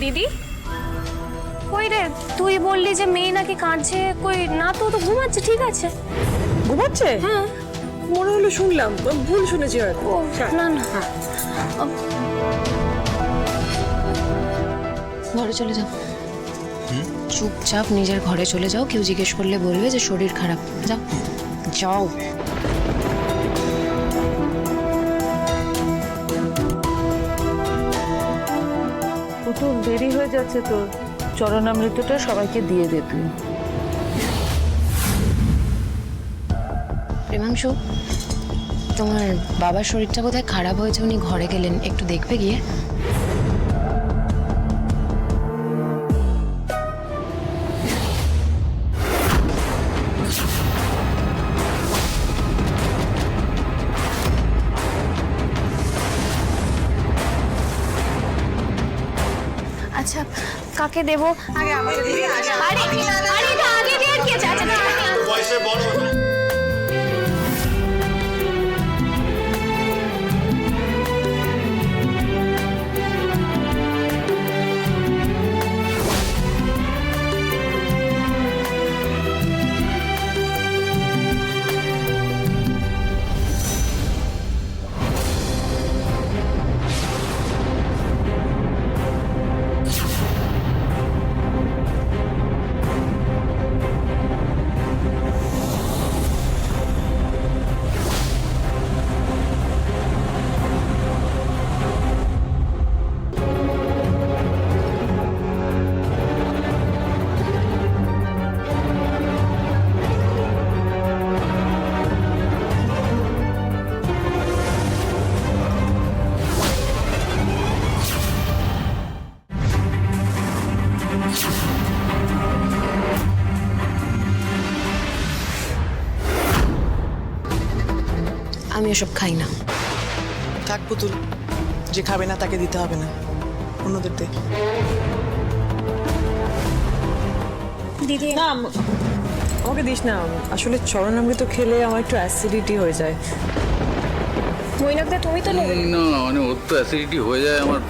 দিদি? কই রে তুই বললি যে মেয়ে নাকি কাঁদছে কই না তো তো ঘুমাচ্ছে ঠিক আছে। ঘুমাচ্ছে? হ্যাঁ। মনে হলো শুনলাম ভুল শুনেছি হয়তো। ও না না। ঘরে চলে যাও। চুপচাপ নিজের ঘরে চলে যাও কেউ জিজ্ঞেস করলে বলবে যে শরীর খারাপ। যাও। যাও। তো দেরি হয়ে যাচ্ছে তো। চরণামৃতটা সবাইকে দিয়ে দে তুই। প্রেমাংশু, তোমার বাবার শরীরটা কোথায় খারাপ হয়েছে, উনি ঘরে গেলেন। একটু দেখবে গিয়ে। কাকে দেবো আরে আরে এটা আগে দিয়ে কে চাচা বয়সে বড় ওসব খাই না। থাক পুতুল যে খাবে না তাকে দিতে হবে না। অন্যদের দে। দিদি। না আমাকে দিস না। আসলে চরণামৃত খেলে আমার একটু অ্যাসিডিটি হয়ে যায়। মৈনাকদা তুমি তো নেবে না মানে ওর তো অ্যাসিডিটি হয়ে যায় আমার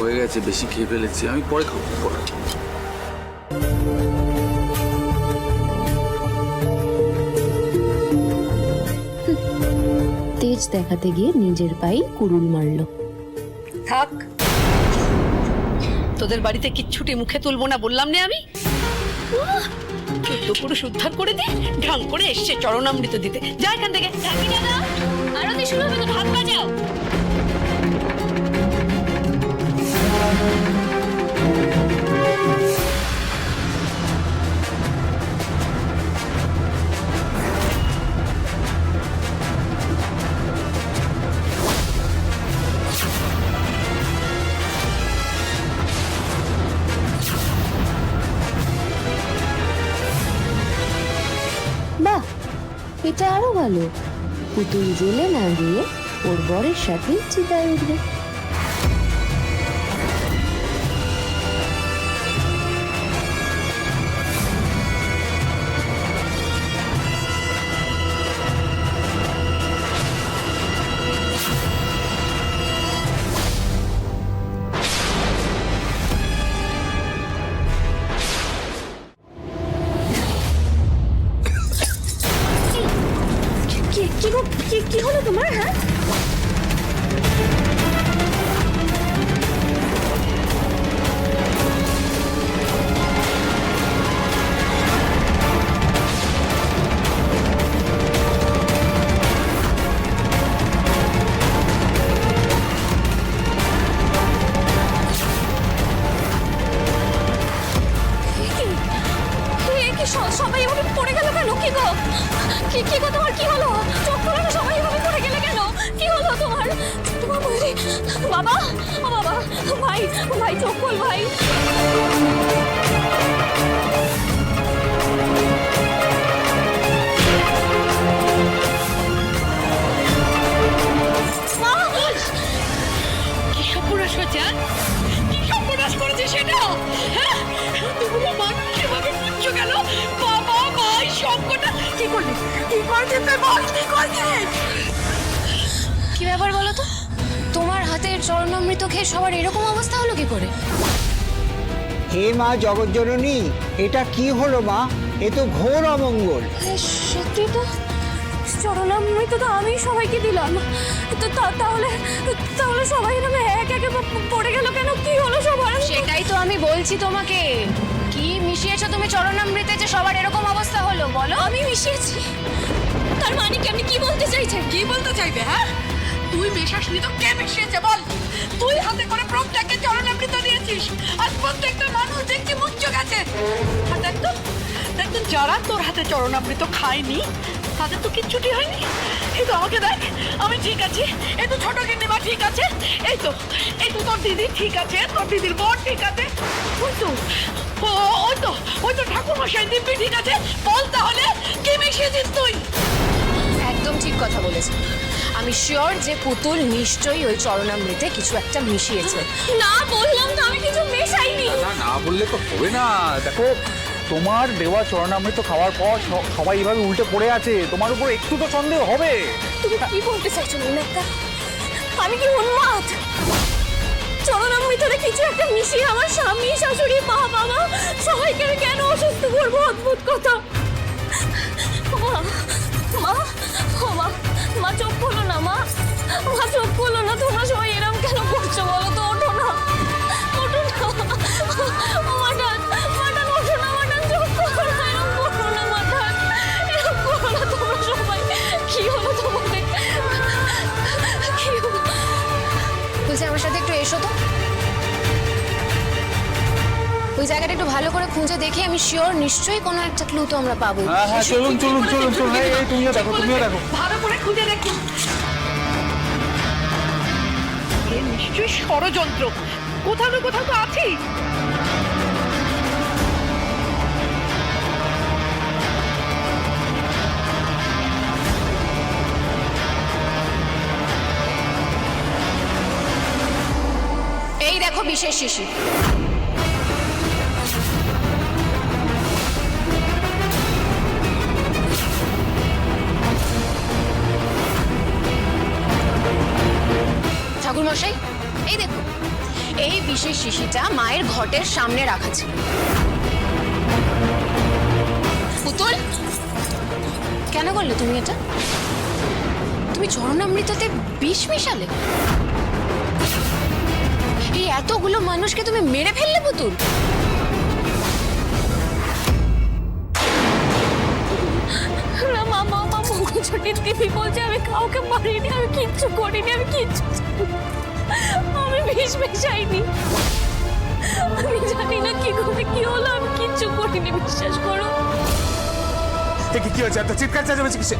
হয়ে গেছে বেশি খেয়ে ফেলেছি। আমি পরে খাব পরে। তেজ দেখাতে গিয়ে নিজের পায়ে কুড়ুল মারল। থাক। তোদের বাড়িতে কিচ্ছুটি মুখে তুলবো না বললাম না আমি? পুরুষ উদ্ধার করে দিয়ে ঢং করে এসছে চরণামৃত দিতে। যা এখান থেকে। বাজাও। এটা আরও ভালো। পুতুল জেলে না গিয়ে ওর বরের সাথে চিতায় উঠবে। হলো তোমার হ্যাঁ মা জগজ্জননী এটা কি হলো মা? এ তো ঘোর অমঙ্গল। সত্যি তো? চরণামৃত তো আমি সবাইকে দিলাম। তো তা- তাহলে তাহলে সবাই এরকম এক একে পড়ে গেল কেন? কি হলো সবার? সেটাই তো আমি বলছি তোমাকে। কি মিশিয়েছো তুমি চরণামৃতে যে সবার এরকম অবস্থা হলো বলো? আমি মিশিয়েছি। তার মানে কি? আপনি কি বলতে চাইছেন কি বলতে চাইবে হ্যাঁ? তুই মেশাসনি তো কে মিশিয়েছে বল? তুই হাতে করে প্রত্যেককে চরণামৃত দিয়েছিস। আর প্রত্যেকটা মানুষ দেখছি মুচ্চ গেছে। আর দেখ তো যারা তোর হাতে চরণামৃত খায়নি, তাদের তো কিচ্ছুটি হয়নি? এই তো আমাকে দেখ, আমি ঠিক আছি। এই তো ছোট গিন্নিমা ঠিক আছে। এই তো এই তো তোর দিদি ঠিক আছে, তোর দিদির বোন ঠিক আছে। ওই তো ওই তো ওই তো ঠাকুর মশাই দিব্যি ঠিক আছে। বল তাহলে, কি মিশিয়েছিস তুই? একদম ঠিক কথা বলেছে। আমি শিওর যে পুতুল নিশ্চয়ই ওই চরণামৃতে কিছু একটা মিশিয়েছে। না বললাম তো আমি কিছু মেশাইনি। না না বললে তো হবে না। দেখো তোমার দেওয়া চরণামৃত খাওয়ার পর সবাই এভাবে উল্টে পড়ে আছে। তোমার উপর একটু তো সন্দেহ হবে। তুমি কি বলতে চাইছো একটা আমি কি উন্মাদ? চরণামৃতরে কিছু একটা মিশিয়ে আমার স্বামী শাশুড়ি মা বাবা সবাইকে কেন অসুস্থ করব? অদ্ভুত কথা। মা চোখ খোলো না তোমরা সবাই এরম কেন করছ? বলো তো ওঠো না। ওঠো না। ও মাটান মাটান ওঠো না মাটান চোখ খোলো না এরম করো না মাটান এরম করো না তোমরা সবাই কি হলো তোমাদের? কি হলো? বলছি আমার সাথে একটু এসো তো। ওই জায়গাটা একটু ভালো করে খুঁজে দেখে আমি শিওর নিশ্চয়ই কোনো একটা ক্লু তো আমরা পাবো হ্যাঁ হ্যাঁ চলুন চলুন চলুন চলুন তুমিও দেখো তুমিও দেখো। ভালো করে খুঁজে দেখি। নিশ্চয়ই ষড়যন্ত্র। কোথাও না কোথাও তো আছেই। এই দেখো বিশেষ শিশি। ঠাকুর মশাই এই দেখো এই বিশেষ শিশিটা মায়ের ঘটের সামনে রাখা ছিল। পুতুল, কেন করলে তুমি এটা? তুমি চরণামৃততে বিষ মিশালে? এই এতগুলো মানুষকে তুমি মেরে ফেললে পুতুল? আমি কাউকে মারিনি, আমি কিচ্ছু করিনি, আমি কিচ্ছু বিষ মেশাইনি। আমি জানি না কি করে কি হলো আমি কিচ্ছু করিনি বিশ্বাস করো। এ কি হয়েছে? এত চিৎকার চেঁচামেচি কিসে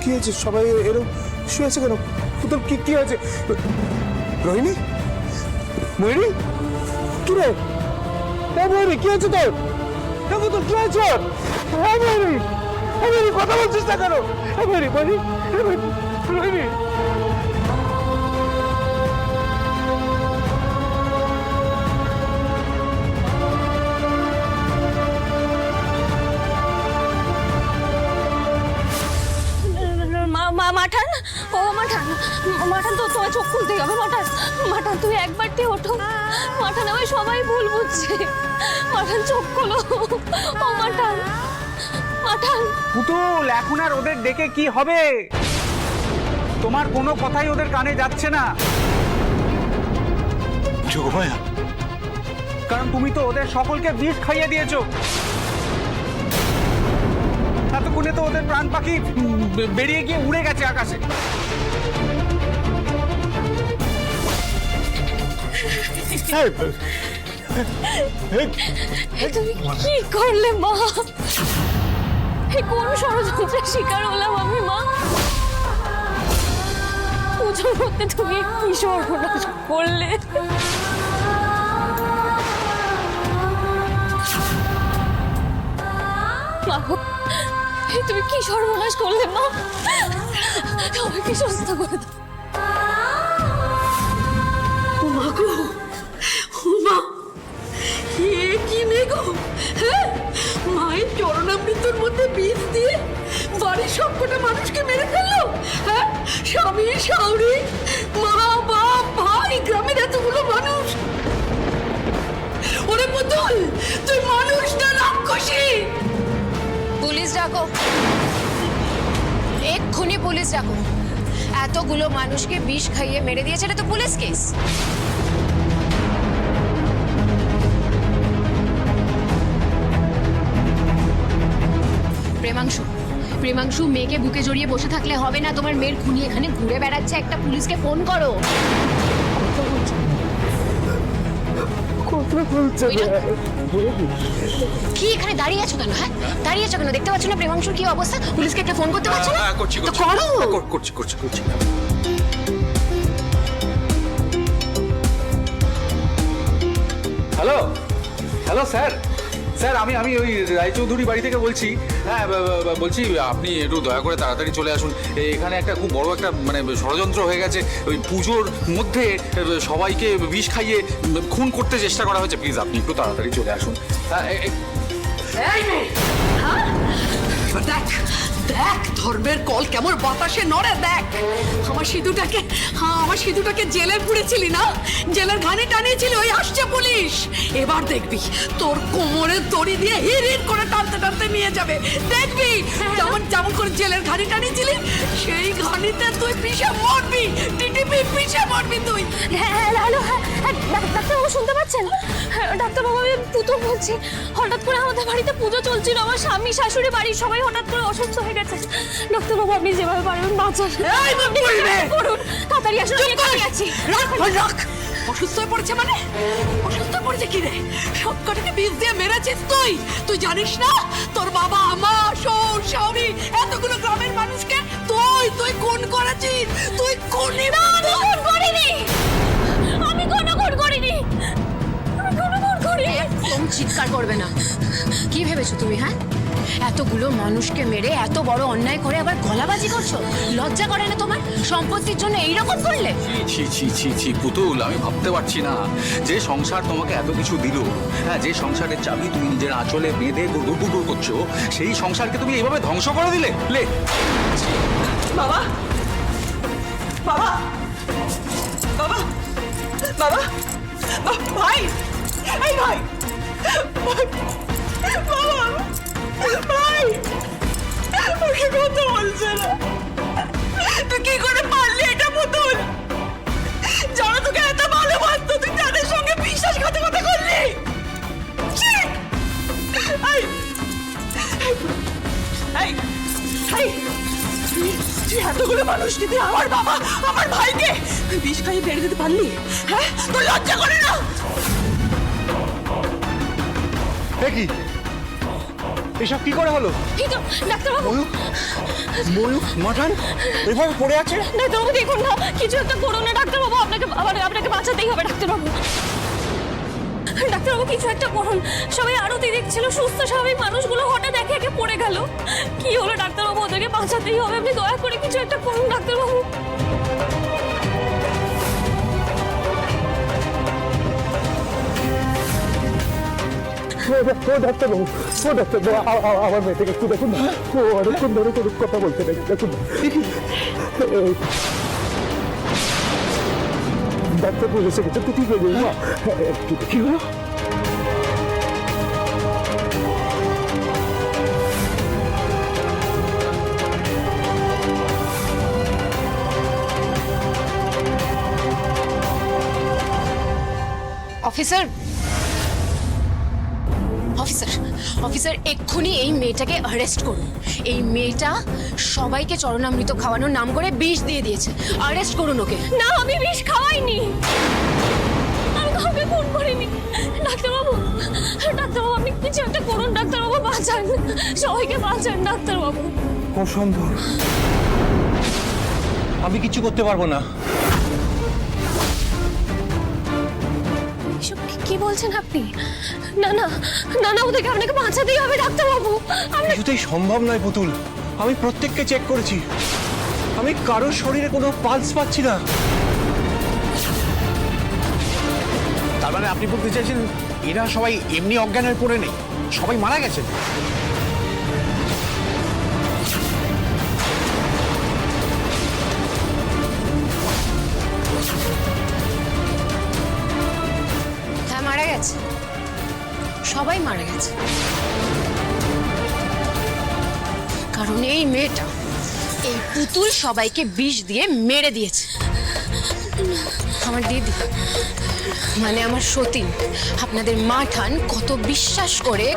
কি হয়েছে? সবাই এরকম শুয়ে আছে কেন? পুতুল কি কি হয়েছে? রোহিণী? ময়ূরী? কি রে হ্যাঁ ময়ূরী কি হয়েছে তোর? হ্যাঁ পুতুল কি হয়েছে? হ্যাঁ ময়ূরী হ্যাঁ ময়ূরী কথা বলছিস না কেন? হ্যাঁ ময়ূরী হ্যাঁ, ময়ূরী, রোহিণী। মাঠান তো তোমার চোখ খুলতেই হবে মাঠান। মাঠান তুমি একবারটি ওঠো। মাঠান আমায় সবাই ভুল বুঝছে। মাঠান চোখ খোলো। ও মাঠান। মাঠান। পুতুল এখন আর ওদের ডেকে কি হবে? তোমার কোনো কথাই ওদের কানে যাচ্ছে না। যোগমায়া কারণ তুমি তো ওদের সকলকে বিষ খাইয়ে দিয়েছ। এতক্ষণে তো ওদের প্রাণ পাখি বেরিয়ে গিয়ে উড়ে গেছে আকাশে। তুমি কি করলে মা? কোন ষড়যন্ত্রের শিকার হলাম আমি, মা? তুমি কি সর্বনাশ করলে? তুমি কি সর্বনাশ করলে, মা? আমাকে সুস্থ করে দাও। এতগুলো মানুষকে বিষ খাইয়ে মেরে দিয়েছে, এটা তো পুলিশ কেস। প্রেমাংশু প্রেমাংশু মেয়েকে বুকে জড়িয়ে বসে থাকলে হবে না। তোমার মেয়ের খুনি এখানে ঘুরে বেড়াচ্ছে। একটা পুলিশকে ফোন করো। কি এখানে দাঁড়িয়ে আছো কেন হ্যাঁ? দাঁড়িয়ে আছো কেন? দেখতে পাচ্ছ না প্রেমাংশুর কি অবস্থা? পুলিশকে একটা ফোন করতে পারছ না? হ্যাঁ, করছি তো করো। হ্যাঁ, করছি করছি করছি। হ্যালো? Hello sir? স্যার, আমি আমি ওই রায়চৌধুরী বাড়ি থেকে বলছি। হ্যাঁ বলছি, আপনি একটু দয়া করে তাড়াতাড়ি চলে আসুন। এখানে একটা খুব বড় একটা মানে ষড়যন্ত্র হয়ে গেছে। ওই পুজোর মধ্যে, সবাইকে বিষ খাইয়ে খুন করতে চেষ্টা করা হয়েছে। প্লিজ, আপনি একটু তাড়াতাড়ি চলে আসুন। হ্যাঁ দেখ ধর্মের কল কেমন বাতাসে নড়ে দেখ। আমার সিধুটাকে হ্যাঁ আমার সিধুটাকে জেলে পুড়েছিলি না? জেলের ঘানি টানিয়েছিলি ওই আসছে পুলিশ। এবার দেখবি তোর কোমরে দড়ি দিয়ে হির হির করে টানতে টানতে নিয়ে যাবে। দেখবি যেমন যেমন করে জেলের ঘানি টানিয়েছিলি সেই ঘানিতে তুই পিষে মরবি টিটিপি পিষে মরবি তুই। হ্যাঁ হ্যাঁ হ্যালো হ্যাঁ হ্যাঁ, ডাক- ডাক্তারবাবু শুনতে পাচ্ছেন? হ্যাঁ, ডাক্তারবাবু আমি পুতুল বলছি। হঠাৎ করে আমাদের বাড়িতে পুজো চলছিল আমার স্বামী শাশুড়ি বাড়ির সবাই হঠাৎ করে অসুস্থ হয়ে গেছে। ডাক্তারবাবু আপনি যেভাবে পারবেন বাঁচান। তাড়াতাড়ি আসুন আছি। রাখ রাখ। অসুস্থ হয়ে পড়েছে মানে? অসুস্থ হয়ে পড়েছে কি রে? সব কটাকে বিষ দিয়ে মেরেছিস তুই? তুই জানিস না? তোর বাবা মা শ্বশুর শাশুড়ি এতগুলো গ্রামের মানুষকে তুই তুই খুন করেছিস? তুই খুনি আমি খুন করিনি। আমি কোনো খুন করিনি। আমি কোনো খুন করিনি। একদম চিৎকার করবে না। কি ভেবেছো তুমি হ্যাঁ? এতগুলো মানুষকে মেরে এত বড় অন্যায় করে আবার গলাবাজি করছ? লজ্জা করে না তোমার? সম্পত্তির জন্য এইরকম করলে? ছি ছি ছি ছি পুতুল আমি ভাবতে পারছি না। যে সংসার তোমাকে এত কিছু দিল হ্যাঁ যে সংসারের চাবি তুমি নিজের আঁচলে বেঁধে গুডুর করছ সেই সংসারকে তুমি এইভাবে ধ্বংস করে দিলে? লে। বাবা! বাবা! বাবা! বাবা! ভাই! এই ভাই! বাবা! ভাই ওকে কথা বলছে তুই কি করে পারলি এটা পুতুল? যারা তোকে এত ভালোবাসতো, তুই তাদের সঙ্গে বিশ্বাসঘাতকতা করলি? ছি! এই এই এই তুই- এতগুলো মানুষকে তুই আমার বাবা, আমার ভাইকে তুই বিষ খাইয়ে বেড়ে দিতে পারলি? হ্যাঁ? তোর লজ্জা করে না? কি এসব কি করে হলো? এই তো ডাক্তারবাবু। ময়ূক ময়ূক মাঠান এভাবে পড়ে আছে? ডাক্তারবাবু দেখুন না কিছু একটা করুন না ডাক্তারবাবু আপনাকে আবার আপনাকে বাঁচাতেই হবে ডাক্তারবাবু। ডাক্তারবাবু কিছু একটা করুন। সবাই আরতি দেখছিল সুস্থ স্বাভাবিক মানুষগুলো হঠাৎ একে একে পড়ে গেল। কি হলো ডাক্তারবাবু ওদেরকে বাঁচাতেই হবে আপনি দয়া করে কিছু একটা করুন ডাক্তারবাবু। ও ডাক্তারবাবু ও ডাক্তারবাবু আমার মেয়েটাকে একটু দেখুন না ও অনেকক্ষণ ধরে কোনো কথা বলতে নেই দেখুন ডাক্তারবাবু এসে গেছে তো ঠিক যাবে মা কি হলো অফিসার অফিসার অফিসার এক্ষুনি এই মেয়েটাকে অ্যারেস্ট করুন। এই মেয়েটা সবাইকে চরণামৃত খাওয়ানোর নাম করে বিষ দিয়ে দিয়েছে। অ্যারেস্ট করুন ওকে। না আমি বিষ খাওয়াইনি। আমি কাউকে করিনি। ডাক্তারবাবু ডাক্তারবাবু আপনি কিছু একটা করুন ডাক্তারবাবু বাঁচান। সবাইকে বাঁচান ডাক্তারবাবু। অসম্ভব আমি কিছু করতে পারব না। এসব কি- বলছেন আপনি? না না না না ওদেরকে আপনাকে বাঁচাতেই হবে ডাক্তারবাবু। আপনি কিছুতেই সম্ভব নয় পুতুল। আমি প্রত্যেককে চেক করেছি। আমি কারোর শরীরে কোনো পালস পাচ্ছি না। তার মানে আপনি বলতে চাইছেন এরা সবাই এমনি অজ্ঞান হয়ে পড়ে নেই। সবাই মারা গেছেন। মারা গেছে। সবাই মারা গেছে। কারণ এই মেয়েটা এই পুতুল সবাইকে বিষ দিয়ে মেরে দিয়েছে। আমার দিদি মানে আমার সতীন আপনাদের মা ঠান কত বিশ্বাস করে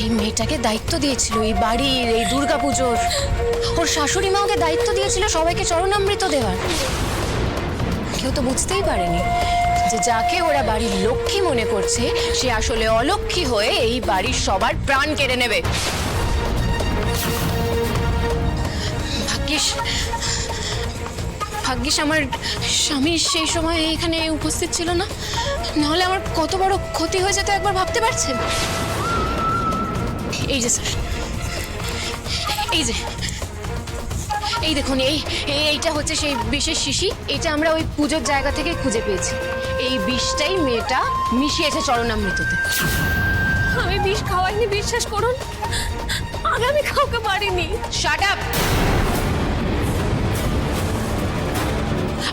এই মেয়েটাকে দায়িত্ব দিয়েছিল এই বাড়ির, এই দুর্গাপুজোর। ওর শাশুড়ি মা ওকে দায়িত্ব দিয়েছিল সবাইকে চরণামৃত দেওয়ার। কেউ তো বুঝতেই পারেনি যে যাকে ওরা বাড়ির লক্ষ্মী মনে করছে, সে আসলে অলক্ষ্মী হয়ে এই বাড়ির সবার প্রাণ কেড়ে নেবে। ভাগ্যিস ভাগ্যিস আমার স্বামী সেই সময় এখানে উপস্থিত ছিল না। নাহলে আমার কত বড় ক্ষতি হয়ে যেত একবার ভাবতে পারছেন? এই যে স্যার, এই যে, এই দেখুন, এই, এই- এইটা হচ্ছে সেই বিশেষ শিশি, এটা আমরা ওই পুজোর জায়গা থেকে খুঁজে পেয়েছি। এই বিষটাই মেয়েটা মিশিয়েছে চরণামৃততে। আমি বিষ খাওয়াইনি বিশ্বাস করুন। আগে আমি কাউকে পারিনি শাট আপ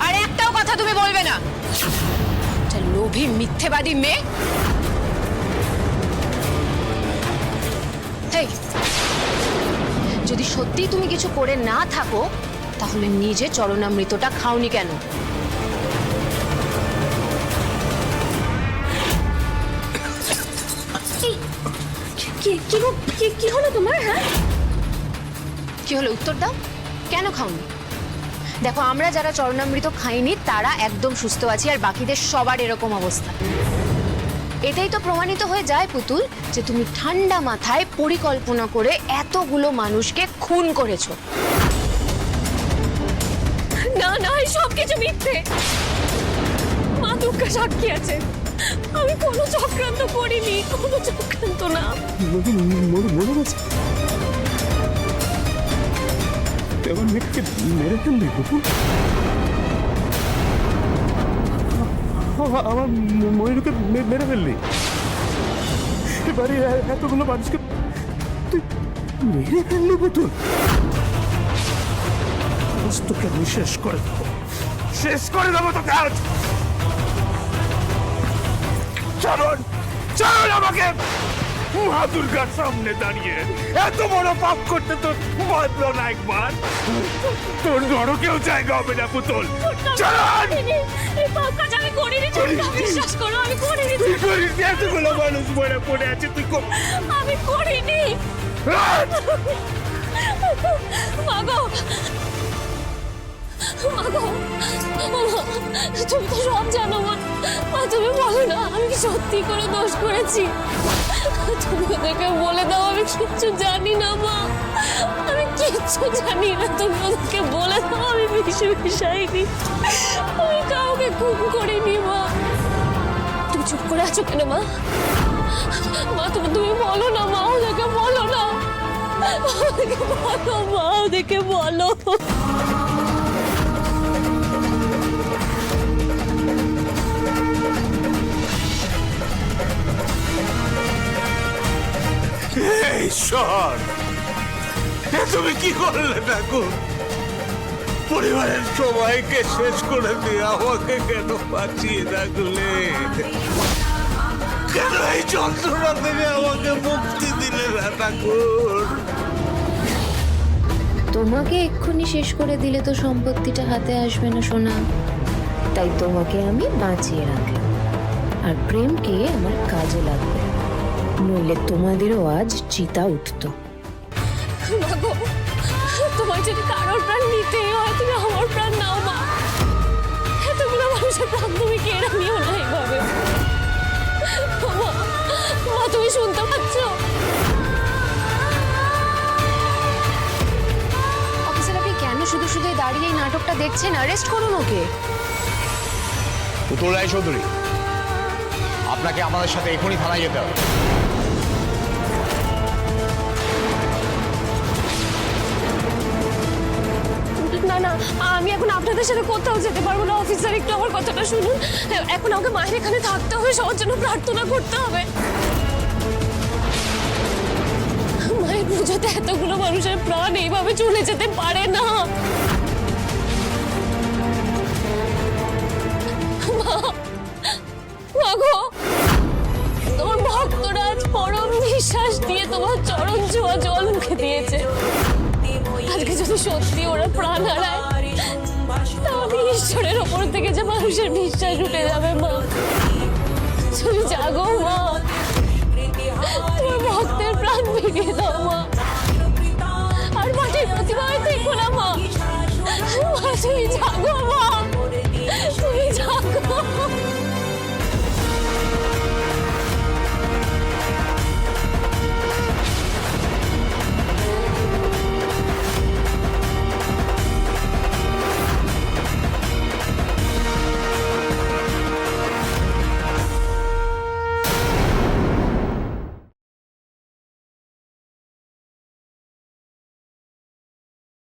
আর একটাও কথা তুমি বলবে না। লোভী মিথ্যেবাদী মেয়ে। যদি সত্যি তুমি কিছু করে না থাকো তাহলে নিজে চরণামৃতটা খাওনি কেন? কি কি গো- কি কি হলো তোমার হ্যাঁ? কি হলো উত্তর দাও। কেন খাওনি? দেখো আমরা যারা চরণামৃত খাইনি তারা একদম সুস্থ আছি আর বাকিদের সবার এরকম অবস্থা। এটাই তো প্রমাণিত হয়ে যায় পুতুল যে তুমি ঠান্ডা মাথায় পরিকল্পনা করে এতগুলো মানুষকে খুন করেছ। না না সব কিছু মিথ্যে। মা দুঃখা সাক্ষী আছে। আমি কোনো চক্রান্ত করিনি, কোনো চক্রান্ত না। মরে গেছে এবার মেয়েকে মেরে ফেললি আমার ময়ূরকে মেরে ফেললি। এতগুলো মানুষকে তুই মেরে ফেললি পুতুল তোকে আমি শেষ করে দেবো। শেষ করে দেবো তোকে আজ। চলুন চলুন আমাকে মা দুর্গার সামনে দাঁড়িয়ে এত বড় পাপ করতে তোর বাঁধলো না একবার। তোর নরকেও জায়গা হবে না পুতুল। করিনি। এই পাপ কাজ আমি করিনি চুপটা বিশ্বাস করো আমি করিনি তুই করিস এতগুলো মানুষ মরে পড়ে আছে তুই আমি করিনি। মাগো মাগো তুমি তো সব জানো মা। মা, তুমি বলো না, আমি কি সত্যি করে দোষ করেছি? তুমি ওদেরকে বলে দাও, আমি কিচ্ছু জানি না, মা। আমি কিচ্ছু জানি না, তুমি বলে দাও, আমি বিষ মিশাইনি। আমি কাউকে খুন করিনি, মা। তুমি চুপ করে আছো কেন, মা? মা, তুমি তুমি বলো না, মা, ওদেরকে বলো না। ওদেরকে বলো, মা, ওদেরকে বলো। তুমি কি করলে ঠাকুর পরিবারের সবাইকে শেষ করে দিয়ে আমাকে কেন বাঁচিয়ে রাখলে? কেন এই যন্ত্রণা থেকে আমাকে মুক্তি দিলে ঠাকুর? তোমাকে এক্ষুনি শেষ করে দিলে তো সম্পত্তিটা হাতে আসবে না, সোনা। তাই তোমাকে আমি বাঁচিয়ে রাখলাম। আর প্রেমকে আমার কাজে লাগবে। নইলে তোমাদেরও আজ চিতা উঠতো। মাগো তোমার যদি কারোর প্রাণ নিতেই হয় তুমি আমার প্রাণ নাও মা। এতগুলো মানুষের প্রাণ তুমি কেড়ে নিও না এইভাবে। মা তুমি শুনতে পাচ্ছ? অফিসার আপনি কেন শুধু শুধু দাঁড়িয়ে এই নাটকটা দেখছেন? অ্যারেস্ট করুন ওকে। পুতুল রায় চৌধুরী আপনাকে আমাদের সাথে এখনই থানায় যেতে হবে। আমি এখন আপনাদের সাথে কোথাও যেতে পারব না, অফিসার, একটু আমার কথাটা শুনুন। এখন আমাকে মায়ের এখানে থাকতে হবে, সবার জন্য প্রার্থনা করতে হবে। মায়ের পুজোতে এতগুলো মানুষের প্রাণ এইভাবে চলে যেতে পারে না। তোমার ভক্তরা আজ পরম বিশ্বাস দিয়ে তোমার চরণ ছোঁয়া জল মুখে দিয়েছে। আজকে যদি সত্যি ওরা প্রাণ হারায়, তাহলে ঈশ্বরের ওপর থেকে যে মানুষের বিশ্বাস উঠে যাবে মা।